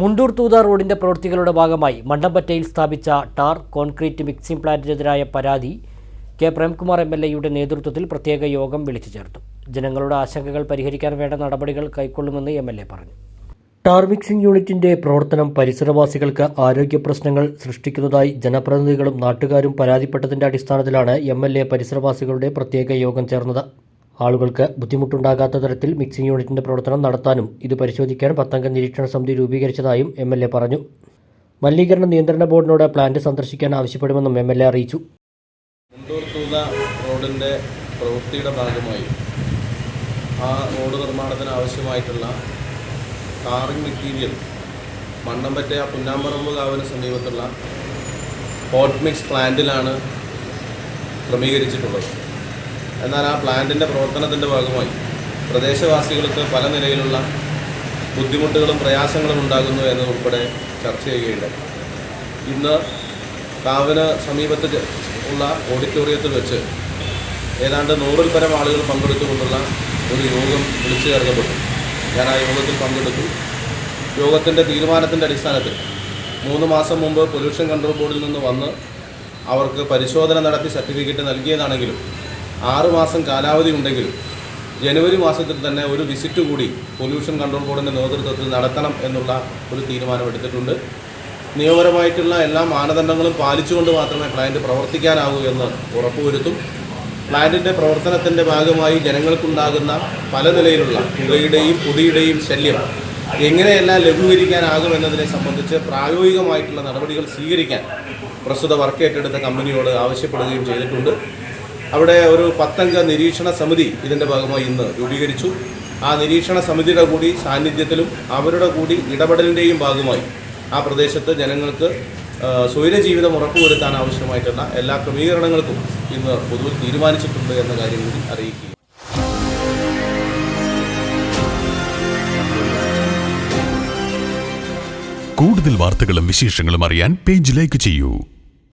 മുണ്ടൂർ തൂത റോഡിന്റെ പ്രവൃത്തികളുടെ ഭാഗമായി മണ്ടമ്പറ്റയിൽ സ്ഥാപിച്ച ടാർ കോൺക്രീറ്റ് മിക്സിംഗ് പ്ലാന്റിനെതിരായ പരാതി കെ. പ്രേംകുമാർ എം. എൽ. എയുടെ നേതൃത്വത്തിൽ പ്രത്യേക യോഗം വിളിച്ചു ചേർത്തു. ജനങ്ങളുടെ ആശങ്കകൾ പരിഹരിക്കാൻ വേണ്ട നടപടികൾ കൈക്കൊള്ളുമെന്ന് എം. എൽ. എ. പറഞ്ഞു. ടാർ മിക്സിംഗ് യൂണിറ്റിന്റെ പ്രവർത്തനം പരിസരവാസികൾക്ക് ആരോഗ്യ പ്രശ്നങ്ങൾ സൃഷ്ടിക്കുന്നതായി ജനപ്രതിനിധികളും നാട്ടുകാരും പരാതിപ്പെട്ടതിന്റെ അടിസ്ഥാനത്തിലാണ് എം. എൽ. എ. പരിസരവാസികളുടെ പ്രത്യേക യോഗം ചേർന്നത്. ആളുകൾക്ക് ബുദ്ധിമുട്ടുണ്ടാകാത്ത തരത്തിൽ മിക്സിംഗ് യൂണിറ്റിന്റെ പ്രവർത്തനം നടത്താനും ഇത് പരിശോധിക്കാൻ പത്തംഗ നിരീക്ഷണ സമിതി രൂപീകരിച്ചതായും എം എൽ എ പറഞ്ഞു. മലിനീകരണ നിയന്ത്രണ ബോർഡിനോട് പ്ലാന്റ് സന്ദർശിക്കാൻ ആവശ്യപ്പെടുമെന്നും എം എൽ എ അറിയിച്ചു. റോഡിന്റെ പ്രവൃത്തിയുടെ ഭാഗമായി ആ റോഡ് നിർമ്മാണത്തിന് ആവശ്യമായിട്ടുള്ള ടാറിംഗ് മെറ്റീരിയൽ മണ്ണമ്പറ്റ പുന്നാമ്പറമ്പ് കാവിന് സമീപത്തുള്ള ഹോട്ട് മിക്സ് പ്ലാന്റിലാണ് ക്രമീകരിച്ചിട്ടുള്ളത്. എന്നാൽ ആ പ്ലാന്റിന്റെ പ്രവർത്തനത്തിന്റെ ഭാഗമായി പ്രദേശവാസികൾക്ക് പല നിലയിലുള്ള ബുദ്ധിമുട്ടുകളും പ്രയാസങ്ങളും ഉണ്ടാകുന്നു എന്നതുൾപ്പെടെ ചർച്ച ചെയ്യുകയുണ്ടായി. ഇന്ന് കാവിന് സമീപത്ത് ഉള്ള ഓഡിറ്റോറിയത്തിൽ വെച്ച് ഏതാണ്ട് നൂറിൽ പരം ആളുകൾ പങ്കെടുത്തുകൊണ്ടുള്ള ഒരു യോഗം വിളിച്ചു ചേർക്കപ്പെട്ടു. ഞാൻ ആ യോഗത്തിൽ പങ്കെടുത്തു. യോഗത്തിന്റെ തീരുമാനത്തിന്റെ അടിസ്ഥാനത്തിൽ മൂന്ന് മാസം മുമ്പ് പൊല്യൂഷൻ കൺട്രോൾ ബോർഡിൽ നിന്ന് വന്ന് അവർക്ക് പരിശോധന നടത്തി സർട്ടിഫിക്കറ്റ് നൽകിയതാണെങ്കിലും ആറ് മാസം കാലാവധി ഉണ്ടെങ്കിൽ ജനുവരി മാസത്തിൽ തന്നെ ഒരു വിസിറ്റ് കൂടി പൊല്യൂഷൻ കൺട്രോൾ ബോർഡിന്റെ നേതൃത്വത്തിൽ നടത്തണം എന്നുള്ള ഒരു തീരുമാനമെടുത്തിട്ടുണ്ട് നിയമപരമായിട്ടുള്ള എല്ലാ മാനദണ്ഡങ്ങളും പാലിച്ചുകൊണ്ട് മാത്രമേ പ്ലാന്റ് പ്രവർത്തിക്കാനാവൂ എന്ന് ഉറപ്പുവരുത്തും. പ്ലാന്റിന്റെ പ്രവർത്തനത്തിന്റെ ഭാഗമായി ജനങ്ങൾക്കുണ്ടാകുന്ന പല നിലയിലുള്ള പുകയുടെയും പൊടിയുടെയും ശല്യം എങ്ങനെയെല്ലാം ലഘൂകരിക്കാനാകും എന്നതിനെ സംബന്ധിച്ച് പ്രായോഗികമായിട്ടുള്ള നടപടികൾ സ്വീകരിക്കാൻ പ്രസ്തുത വർക്ക് ഏറ്റെടുത്ത കമ്പനിയോട് ആവശ്യപ്പെടുകയും ചെയ്തിട്ടുണ്ട്. അവിടെ ഒരു പത്തംഗ നിരീക്ഷണ സമിതി ഇതിന്റെ ഭാഗമായി ഇന്ന് രൂപീകരിച്ചു. ആ നിരീക്ഷണ സമിതിയുടെ കൂടി സാന്നിധ്യത്തിലും അവരുടെ കൂടി ഇടപെടലിന്റെയും ഭാഗമായി ആ പ്രദേശത്ത് ജനങ്ങൾക്ക് സ്വൈരജീവിതം ഉറപ്പുവരുത്താൻ ആവശ്യമായിട്ടുള്ള എല്ലാ ക്രമീകരണങ്ങൾക്കും ഇന്ന് പൊതുവിൽ തീരുമാനിച്ചിട്ടുണ്ട് എന്ന കാര്യം കൂടി അറിയിക്കുക കൂടുതൽ വാർത്തകളും വിശേഷങ്ങളും അറിയാൻ പേജ് ലൈക്ക് ചെയ്യൂ.